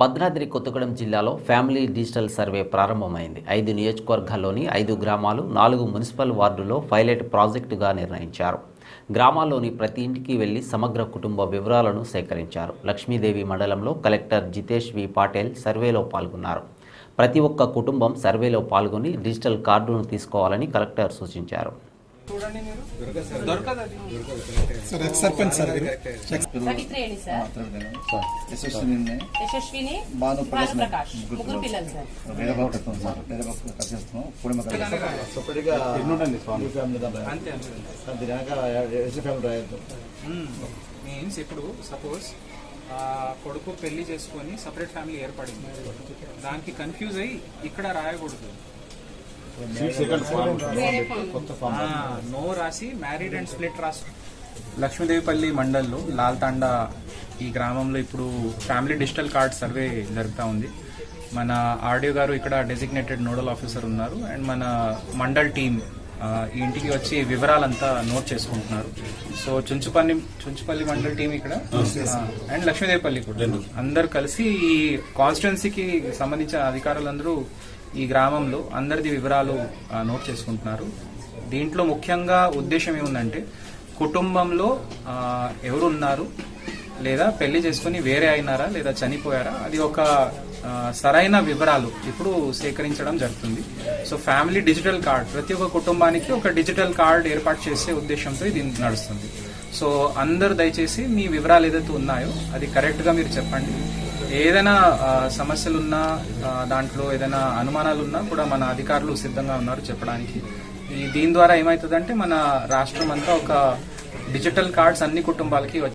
భద్రాద్రి కొత్తగూడెం జిల్లాలో family digital survey ప్రారంభమైంది. ఐదు నియోజకవర్గాల్లోని ఐదు గ్రామాలు నాలుగు మున్సిపల్ వార్డుల్లో పైలట్ ప్రాజెక్టుగా నిర్ణయించారు. గ్రామాల్లోని ప్రతి ఇంటికి వెళ్ళి సమగ్ర కుటుంబ వివరాలను సేకరించారు. లక్ష్మీదేవి మండలంలో కలెక్టర్ జితేష్ వి పాటేల్ సర్వేలో పాల్గొన్నారు. ప్రతి ఒక్క కుటుంబం సర్వేలో పాల్గొని డిజిటల్ కార్డును తీసుకోవాలని కలెక్టర్ సూచించారు. స్వామి? ఫ్యామిలీ అంతే సార్ దీని మీన్స్ ఇప్పుడు సపోజ్ కొడుకు పెళ్ళి చేసుకొని సపరేట్ ఫ్యామిలీ ఏర్పడింది. దానికి కన్ఫ్యూజ్ అయ్యి ఇక్కడ రాయకూడదు. నో రాసి మ్యారీడ్ అండ్ స్ప్లిట్ రాసి. లక్ష్మీదేవిపల్లి మండల్లో లాల్తాండా ఈ గ్రామంలో ఇప్పుడు ఫ్యామిలీ డిజిటల్ కార్డ్ సర్వే జరుగుతూ ఉంది. మన ఆర్డియో గారు ఇక్కడ డెసిగ్నేటెడ్ నోడల్ ఆఫీసర్ ఉన్నారు. అండ్ మన మండల్ టీమ్ ఈ ఇంటికి వచ్చి వివరాలంతా నోట్ చేసుకుంటున్నారు. సో చుంచుపల్లి చుంచుపల్లి మండల్ టీం ఇక్కడ అండ్ లక్ష్మీదేవిపల్లి కూడా. అందరు కలిసి ఈ కాన్స్టిట్యున్సీకి సంబంధించిన అధికారులందరూ ఈ గ్రామంలో అందరిది వివరాలు నోట్ చేసుకుంటున్నారు. దీంట్లో ముఖ్యంగా ఉద్దేశం ఏముందంటే కుటుంబంలో ఎవరు ఉన్నారు లేదా పెళ్ళి చేసుకుని వేరే అయినారా లేదా చనిపోయారా అది ఒక సరైన వివరాలు ఇప్పుడు సేకరించడం జరుగుతుంది. సో ఫ్యామిలీ డిజిటల్ కార్డ్ ప్రతి ఒక్క కుటుంబానికి ఒక డిజిటల్ కార్డ్ ఏర్పాటు చేసే ఉద్దేశంతో ఇది నడుస్తుంది. సో అందరు దయచేసి మీ వివరాలు ఏదైతే ఉన్నాయో అది కరెక్ట్గా మీరు చెప్పండి. ఏదైనా ఆ, సమస్యలున్నా దాంట్లో ఏదైనా అనుమానాలు ఉన్నా కూడా మన అధికారులు సిద్ధంగా ఉన్నారు చెప్పడానికి. ఈ దీని ద్వారా ఏమవుతుందంటే మన రాష్ట్రం అంతా ఒక డిజిటల్ కార్డ్స్ అన్ని కుటుంబాలకి వచ్చి